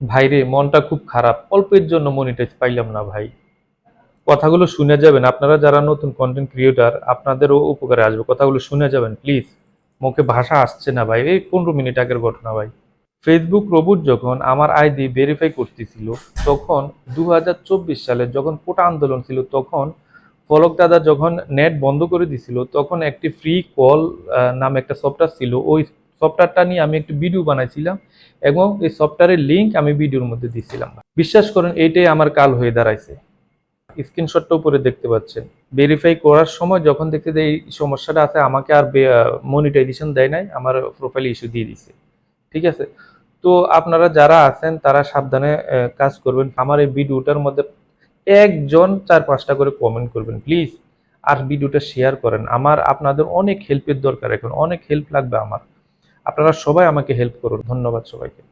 ভাইরে মনটা খুব খারাপ। অল্পের জন্য মনিটাইজ পাইলাম না ভাই। কথাগুলো শুনে যাবেন। আপনারা যারা নতুন কন্টেন্ট ক্রিয়েটার আপনাদেরও উপকারে আসবে। কথাগুলো শুনে যাবেন প্লিজ মুখে ভাষা আসছে না ভাই। এই পনেরো মিনিট আগের ঘটনা ভাই। ফেসবুক রোবট যখন আমার আইডি ভেরিফাই করতেছিল, তখন দু হাজার চব্বিশ সালে যখন কোটা আন্দোলন ছিল, তখন ফলক দাদা যখন নেট বন্ধ করে দিছিল, তখন একটি ফ্রি কল নামে একটা সফটওয়্যার ছিল, ওই সফটওয়্যারটা নিয়ে আমি একটি ভিডিও বানাইছিলাম এবং এই সফটওয়্যারের লিঙ্ক আমি ভিডিওর মধ্যে দিয়েছিলাম বিশ্বাস করেন, এইটাই আমার কাল হয়ে দাঁড়াইছে। স্ক্রিনশটটা উপরে দেখতে পাচ্ছেন। ভেরিফাই করার সময় যখন দেখতে যে এই সমস্যাটা আছে, আমাকে আর মনিটাইজেশন দেয় নাই, আমার প্রোফাইল ইস্যু দিয়ে দিছে। ঠিক আছে? তো আপনারা যারা আছেন, তারা সাবধানে কাজ করবেন। আমার এই ভিডিওটার মধ্যে একজন চার পাঁচটা করে কমেন্ট করবেন প্লিজ আর ভিডিওটা শেয়ার করেন। আমার, আপনাদের অনেক হেল্পের দরকার এখন। অনেক হেল্প লাগবে আমার। আপনারা সবাই আমাকে হেল্প করুন। ধন্যবাদ সবাইকে।